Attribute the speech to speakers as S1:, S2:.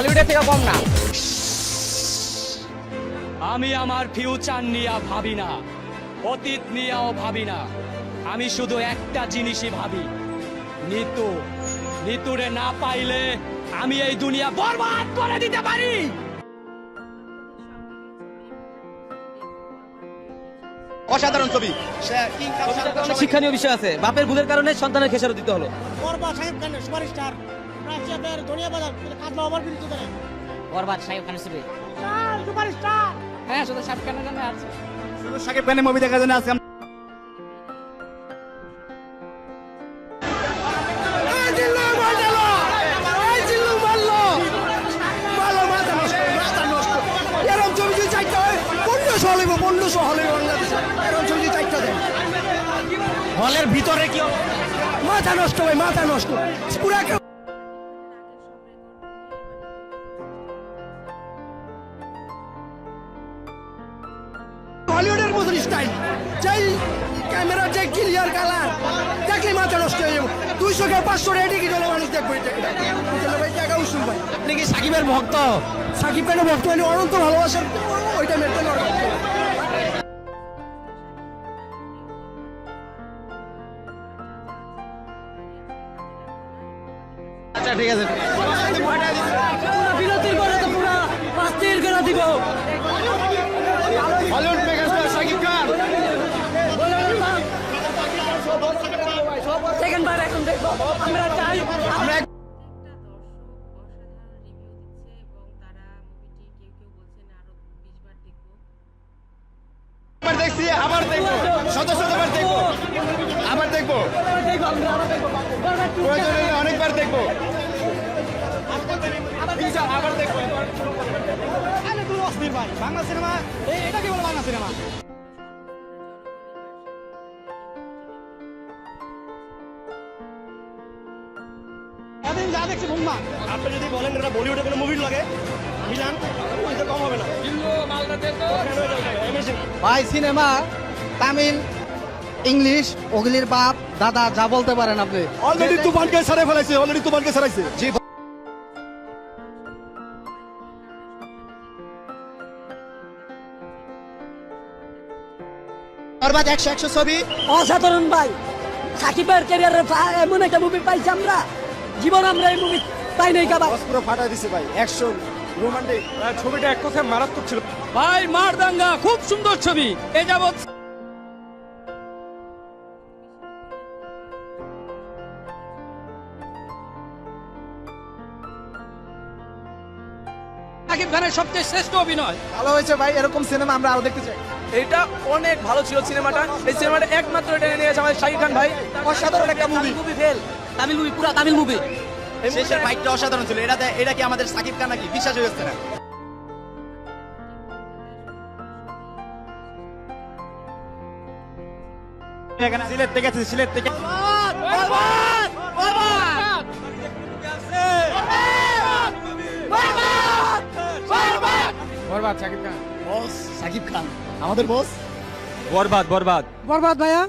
S1: হলিউডের থেকে কম না।
S2: আমি আমার ফিউচার নিয়ে ভাবি না অতীত নিয়েও ভাবি না। আমি শুধু একটা জিনিসই ভাবি নিতু। নিতুরে না পাইলে আমি এই দুনিয়া বরবাদ করে দিতে পারি।
S3: অসাধারণ ছবি।
S1: শিক্ষণীয় বিষয় আছে। বাপের ভুলের কারণে সন্তানের খেসারত দিতে হলো।
S4: বরবা বাজার কাজলা
S5: বরবাদ সাহেব
S4: সুপারস্টার
S5: হ্যাঁ শুধু সাহেব খানের জন্য আছে।
S3: শুধু খানের মুভি দেখার জন্য হলের ভিতরে কি
S4: মাথা নষ্ট ভাই মাথা নষ্ট। পুরা স্টাইল। যেই ক্যামেরার যে ক্লিয়ার কালার দেখলে মাথা নষ্ট হয়ে যাবে। দুইশো কে পাঁচশো রেডি কি হলে মানুষ দেখবে ভাই? টাকা উসুল ভাই
S3: আপনি কি সাকিবের ভক্ত?
S4: সাকিব খানের ভক্ত হলে অনন্ত ভালোবাসার ওইটা মেনটেন
S3: আচ্ছা ঠিক আছে।
S4: বিরতির পরে বার দেখব।
S3: একবার দেখছি আবার দেখব। শত শতবার দেখব। আবার দেখব। প্রয়োজন অনেকবার দেখব। আবার দেখব। বাংলা সিনেমা এটা কি বলে বাংলা সিনেমা? এতদিন যা দেখছি ঘুমা আপনি যদি বলেন এটা বলিউডে কোনো মুভি লাগে মিলান ওইটা কম হবে না।
S6: ভাই সিনেমা তামিল ইংলিশ ওগুলির বাপ দাদা যা বলতে পারেন আপনি।
S3: অলরেডি তুফানকে সারাই ফেলাইছে অলরেডি তুফানকে সারাইছে। জি বরবাদ একশো একশো ছবি।
S4: অসাধারণ ভাই। সাকিবের ক্যারিয়ারে এমন একটা মুভি পাইছি আমরা। জীবন আমরা এই মুভি পাই নাই কাবা
S3: পুরো ফাটা দিছে ভাই অ্যাকশন রোমান্টিক ছবিটা এক কথায় মারাত্মক ছিল।
S2: ভাই মার দাঙ্গা খুব সুন্দর ছবি। এ যাবৎ সাকিব খানের সবচেয়ে শ্রেষ্ঠ অভিনয়।
S3: ভালো হয়েছে ভাই এরকম সিনেমা আমরা আরও দেখতে চাই।
S1: এটা অনেক ভালো ছিল সিনেমাটা। এই সিনেমাটা একমাত্র টেনে নিয়েছে আমাদের শাহিদ খান ভাই।
S3: অসাধারণ একটা movie
S1: movie fail Tamil movie পুরা তামিল মুভি
S3: শেষের ফাইটটা অসাধারণ ছিল। এটা এটা কি আমাদের সাকিব খান নাকি? বিশ্বাস হয়ে যাচ্ছে না। সিলেট থেকে আছে সিলেট থেকে
S1: বরবাদ! শাকিব খান
S3: বস সাকিব খান। আমাদের বস
S1: বরবাদ বরবাদ।
S4: বরবাদ ভাইয়া।